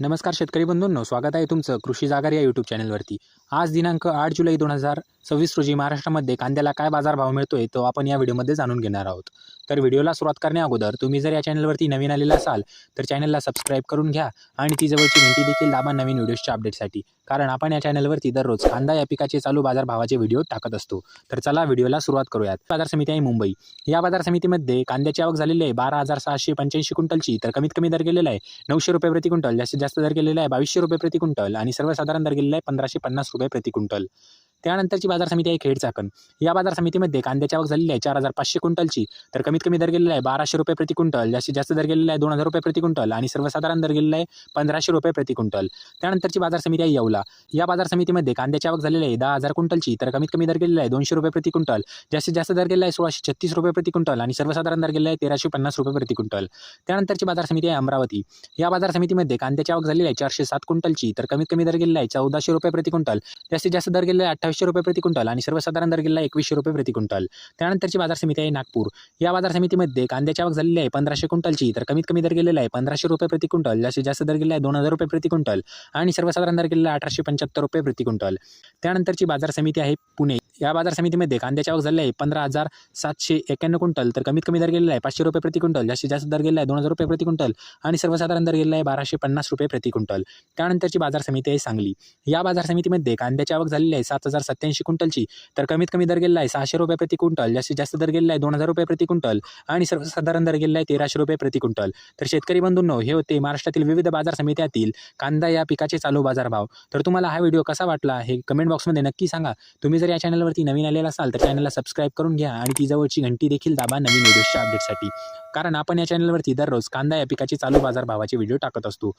नमस्कार शेतकरी बंधूंनो स्वागत आहे तुमचं कृषी जागर या यूट्यूब चॅनलवरती आज दिनांक आठ जुलै दोन हजार सव्वीस रोजी महाराष्ट्रामध्ये कांद्याला काय बाजारभाव मिळतोय तो आपण या व्हिडिओमध्ये जाणून घेणार आहोत. तर व्हिडिओला सुरुवात करण्या अगोदर तुम्ही जर या चॅनलवरती नवीन आलेला असाल तर चॅनलला सबस्क्राईब करून घ्या आणि ती जवळची घंटी देखील दाबा नवीन व्हिडिओजच्या अपडेटसाठी कारण आपण या चॅनलवरती दररोज कांदा या पिकाचे चालू बाजारभावाचे व्हिडिओ टाकत असतो. तर चला व्हिडिओला सुरुवात करूयात. बाजार समिती आहे मुंबई. या बाजार समितीमध्ये कांद्याची आवक झालेली आहे बारा हजार सहाशे पंच्याऐंशी क्विंटलची तर कमीत कमी दर गेलेला आहे नऊशे रुपये प्रति क्विंटल जास्तीत जास्त जास्त दर गेलेला आहे. बावीसशे रुपये प्रति क्विंटल आणि सर्वसाधारण दर गेलेला आहे पंधराशे पन्नास रुपये प्रति क्विंटल. त्यानंतरची बाजार समिती आहे खेड चाकण या बाजार समितीमध्ये कांद्याची आवक झालेली आहे चार हजार पाचशे क्विंटलची. तर कमीत कमी दर गेलेला आहे बाराशे रुपये प्रति क्विंटल जास्तीत जास्त दर गेलेला आहे दोन हजार रुपये प्रति क्विंटल आणि सर्वसाधारण दर गेलेला आहे पंधराशे रुपये प्रति क्विंटल. त्यानंतरची बाजार समिती आहे येवला. या बाजार समितीमध्ये कांद्याची आवक झालेली आहे दहा हजार क्विंटलची तर कमीत कमी दर गेलेला आहे दोनशे रुपये प्रति क्विंटल जास्तीत जास्त दर गेलेला आहे सोळाशे छत्तीस रुपये प्रति क्विंटल आणि सर्वसाधारण दर गेलेला आहे तेराशे पन्नास रुपये प्रति क्विंटल. त्यानंतरची बाजार समिती आहे अमरावती. या बाजार समितीमध्ये कांद्याची आवक झालेली आहे चारशे सात क्विंटलची तर कमीत कमी दर गेलेला आहे चौदाशे रुपये प्रति क्विंटल जास्तीत जास्त दर गेलेला आहे अठ्ठावीसशे रुपये प्रति क्विंटल आणि सर्वसाधारण दर गेला एकवीसशे रुपये प्रति क्विंटल. त्यानंतरची बाजार समिती आहे नागपूर. या बाजार समितीमध्ये कांद्याची आवक झालेली आहे पंधराशे क्विंटलची तर कमीत कमी दर गेलेला आहे पंधराशे रुपये प्रति क्विंटल जास्तीत जास्त दर गेला आहे दोन हजार रुपये प्रति क्विंटल आणि सर्वसाधारण दर गेलेला अठराशे पंच्याहत्तर रुपये प्रति क्विंटल. त्यानंतरची बाजार समिती आहे पुणे. या बाजार समितीमध्ये कांद्याची आवक झाली आहे पंधरा हजार सातशे एक्याण्णव क्विंटल तर कमीत कमी दर गेलेला आहे पाचशे रुपये प्रति क्विंटल जास्तीत जास्त दर गेला आहे दोन हजार रुपये प्रति क्विंटल आणि सर्वसाधारण दर गेलेला आहे बाराशे पन्नास रुपये प्रति क्विंटल. त्यानंतरची बाजार समिती आहे सांगली. या बाजार समितीमध्ये कांद्याची आवक झालेली आहे सात हजार सत्याऐंशी क्विंटलची तर कमीत कमी दर गेलेला आहे सहाशे रुपये प्रति क्विंटल जास्तीत जास्त दर गेलेला आहे दोन हजार रुपये प्रति क्विंटल आणि सर्वसाधारण दर गेलेला आहे तेराशे रुपये प्रति क्विंटल. तर शेतकरी बंधूंनो हे होते महाराष्ट्रातील विविध बाजार समित्यातील कांदा या पिकाचे चालू बाजारभाव. तर तुम्हाला हा व्हिडिओ कसा वाटला हे कमेंट बॉक्समध्ये नक्की सांगा. तुम्ही जर या चॅनलवरती नवीन आलेला असाल तर चॅनलला सबस्क्राईब करून घ्या आणि ती जवळची घंटी देखील दाबा नवीन व्हिडिओच्या अपडेटसाठी कारण आपण या चॅनलवरती दररोज कांदा या पिकाचे चालू बाजारभावाचे व्हिडिओ टाकत असतो.